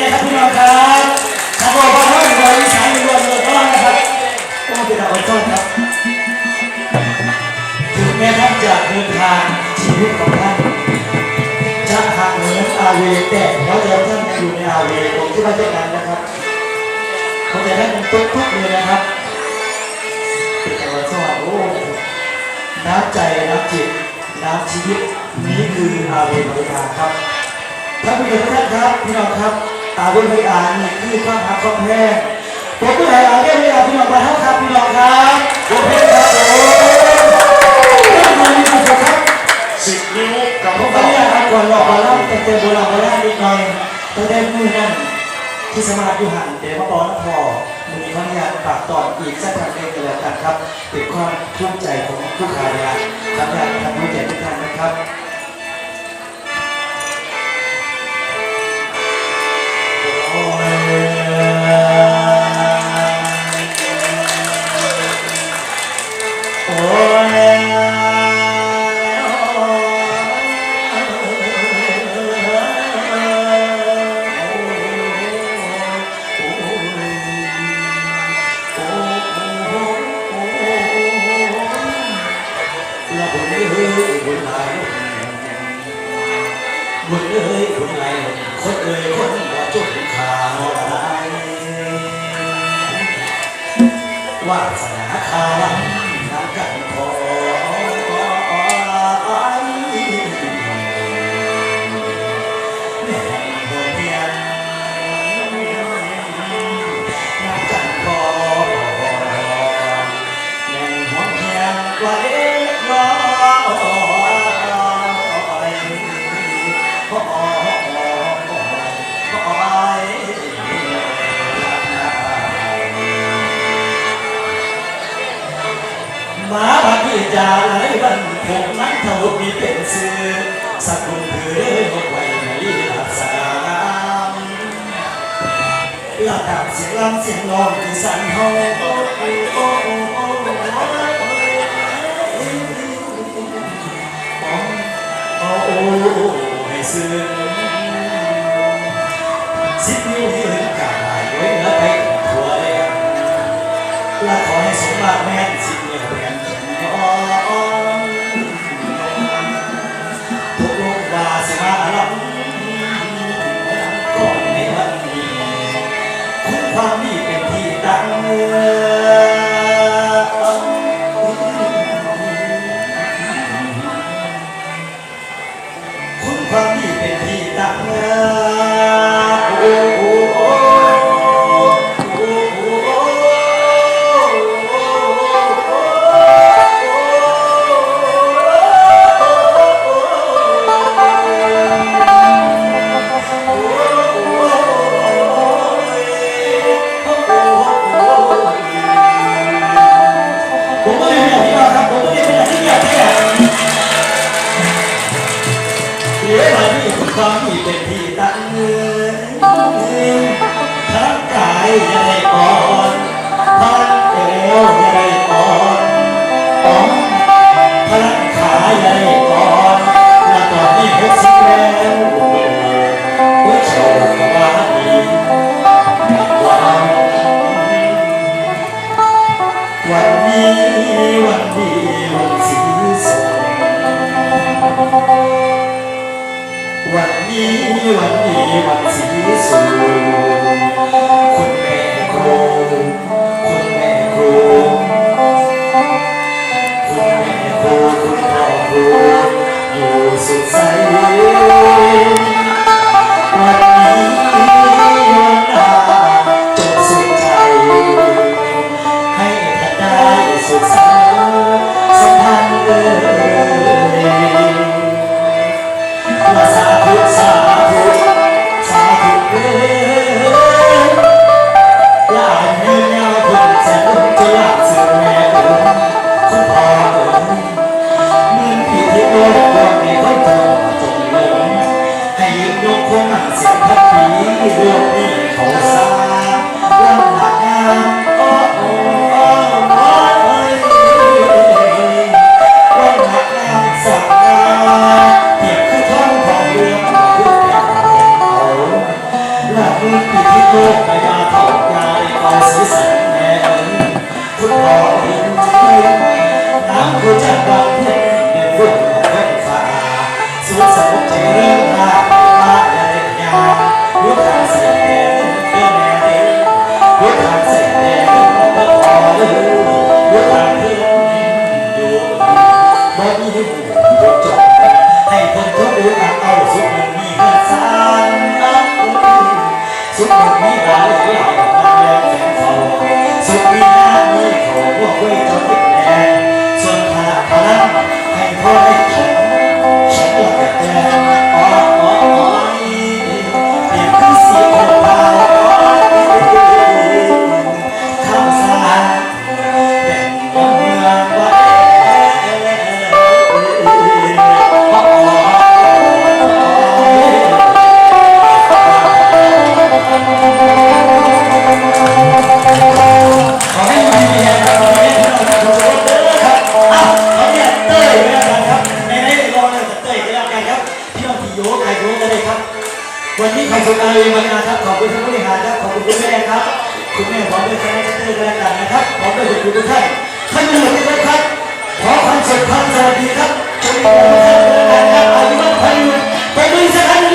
ครับพี่น้องครับขอบคุณพ่อพ่อของอีสานรวมเลยก็นะครับโอ้เป็นอะไรต้นครับถึงแม้ท่านจะเดินทางชีวิตของท่านจะห่างเหินอาเวแต่เพราจะท่านอยู่ในอาเวผมคิดว่าเช่นนั้นนะครับเขาจะท่านตุ๊กทุกเลยนะครับเป็นอะไรต้นโอ้น้ำใจน้ำจิตน้ำชีวิตนี้คืออาเวบริการครับท่านผู้ชมทุกท่านครับพี่น้องครับ อาวุธไฟอ่านเนี่คือความหักความแพงผมผู้ใดอ่านได้เวลาพี่น้องมาเท่าครับพี่น้องครับผมเพชรครับผมท่านผู้ชมทุกท่านครับสิบนิ้วกับผมกขอเนุญาตครับก่อนหลอกก่อนเล่าแต่เต็มโบราณโบราณนิดหน่อยตั้งแต่มือนั่นที่สมาธิหันเดี๋ยวมาบอกนพอมือขออนุญาตฝากตออีกสักครั้งหนึ่งกันแล้วกันครับเป็นความภูมิใจของผู้ขายยาทำงานทำด้วยใจทุกท่านนะครับ ยบุญหลบุญเอ้ยบนไหลคนเอ้ยคนบ่จนขาบ่ได้วาสนาขา สักคงคือเรื่อกไว้ในลักษณะงามละดับเสียงลำเสียงนองที่สั่นห้องโอ้โอ้โอ้โอ้โอ้โอ้โอ้ให้ซึ้ง วันนี้วันดีวั ครับพี่น้องที่โยกใครโยกก็ได้ครับ วันนี้ใครสุดอารีมาครับขอบคุณท่านผู้บริหารครับขอบคุณคุณแม่ครับคุณแม่พร้อมด้วยคณะเต้ยก็แล้วกันนะครับพร้อมด้วยคุณทุกท่านท่านผู้บริหารครับขอความสุขความสวัสดีครับจงมีความสุขและการอายุมั่นขวัญยืนไปด้วยสักครั้ง